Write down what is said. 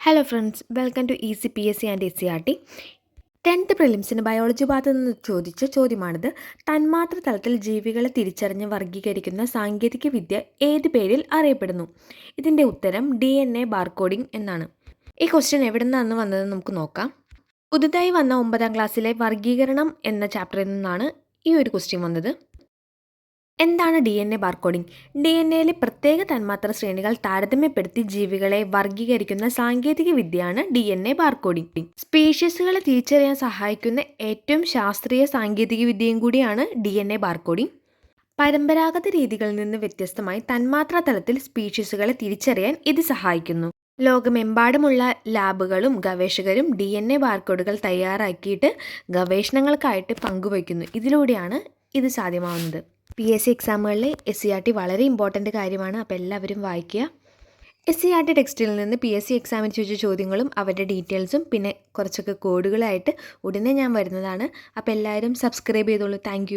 Hello friends welcome to easy P S C and S C R T tenth പ്രിലിംസിന് biology ഭാഗത്ത് നിന്ന് ചോദിച്ച ചോദ്യമാണിത്. തന്മാത്ര തലത്തിൽ ജീവികളെ തിരിച്ചറിഞ്ഞ് വർഗീകരിക്കുന്ന സാങ്കേതിക വിദ്യ ഏത് പേരിൽ അറിയപ്പെടുന്നു? ഇതിന്റെ ഉത്തരം ഡി എൻ എ ബാർകോഡിംഗ് എന്നാണ്. ഈ ക്വസ്റ്റ്യൻ എവിടെ നിന്നാണ് വന്നതെന്ന് നമുക്ക് നോക്കാം. പുതുതായി വന്ന ഒമ്പതാം ക്ലാസ്സിലെ വർഗീകരണം എന്ന ചാപ്റ്ററിൽ നിന്നാണ് ഈ ഒരു ക്വസ്റ്റ്യൻ വന്നത്. എന്താണ് D N A barcoding D N എയിലെ പ്രത്യേക തന്മാത്ര ശ്രേണികൾ താരതമ്യപ്പെടുത്തി ജീവികളെ വർഗീകരിക്കുന്ന സാങ്കേതിക വിദ്യയാണ് ഡി എൻ എ ബാർകോഡിംഗ് സ്പീഷീസുകളെ തിരിച്ചറിയാൻ സഹായിക്കുന്ന ഏറ്റവും ശാസ്ത്രീയ സാങ്കേതിക വിദ്യയും കൂടിയാണ് ഡി എൻ എ ബാർകോഡിംഗ് പരമ്പരാഗത രീതികളിൽ നിന്ന് വ്യത്യസ്തമായി തന്മാത്ര തലത്തിൽ സ്പീഷീസുകളെ തിരിച്ചറിയാൻ ഇത് സഹായിക്കുന്നു. ലോകമെമ്പാടുമുള്ള ലാബുകളും ഗവേഷകരും ഡി എൻ എ ബാർകോഡുകൾ തയ്യാറാക്കിയിട്ട് ഗവേഷണങ്ങൾക്കായിട്ട് പങ്കുവയ്ക്കുന്നു. ഇതിലൂടെയാണ് ഇത് സാധ്യമാവുന്നത്. പി എസ് സി എക്സാമുകളിൽ എസ് സി ആർ ടി വളരെ ഇമ്പോർട്ടന്റ് കാര്യമാണ്. അപ്പോൾ എല്ലാവരും വായിക്കുക. എസ് സി ആർ ടി ടെക്സ്റ്റിൽ നിന്ന് പി എസ് സി എക്സാമിന് ചോദിച്ച ചോദ്യങ്ങളും അവരുടെ ഡീറ്റെയിൽസും പിന്നെ കുറച്ചൊക്കെ കോഡുകളായിട്ട് ഉടനെ ഞാൻ വരുന്നതാണ്. അപ്പോൾ എല്ലാവരും സബ്സ്ക്രൈബ് ചെയ്തോളൂ. താങ്ക്